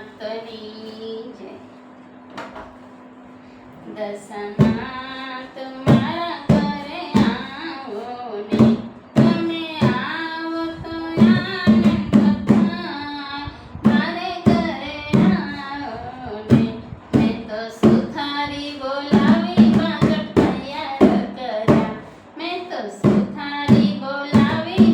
દસમાતની જય. દસમાત મારે ઘરે આવો મેં તો સુથારી બોલાવી પાછળ તૈયાર કર્યા મેં તો સુથારી બોલાવી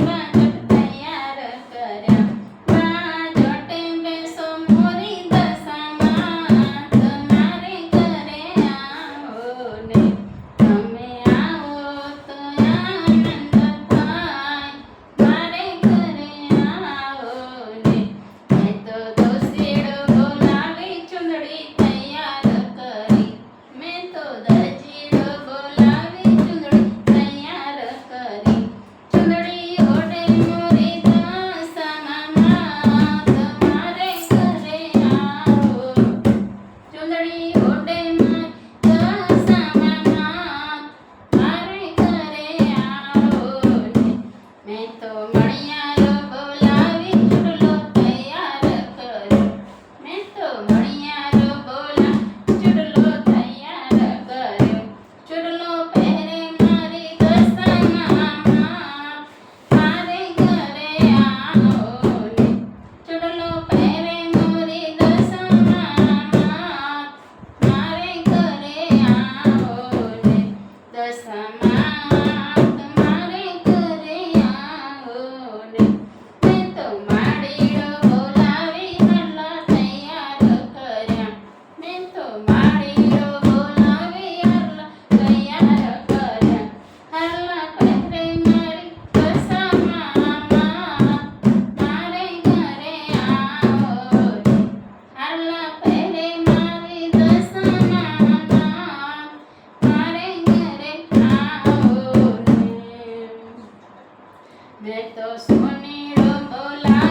મેં તો સુની રોલા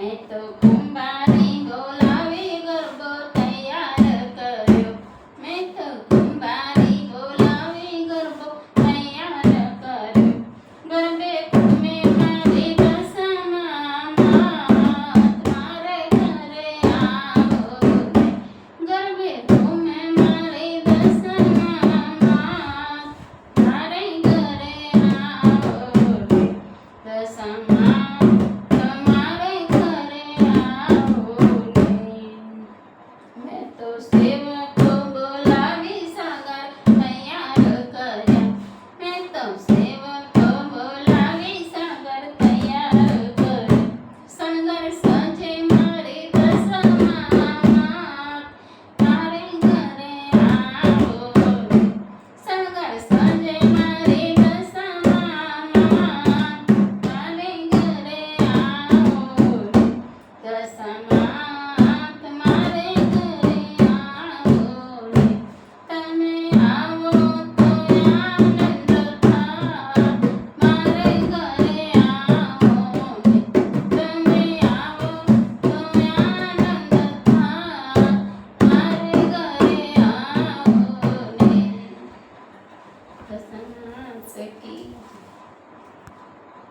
哎，都。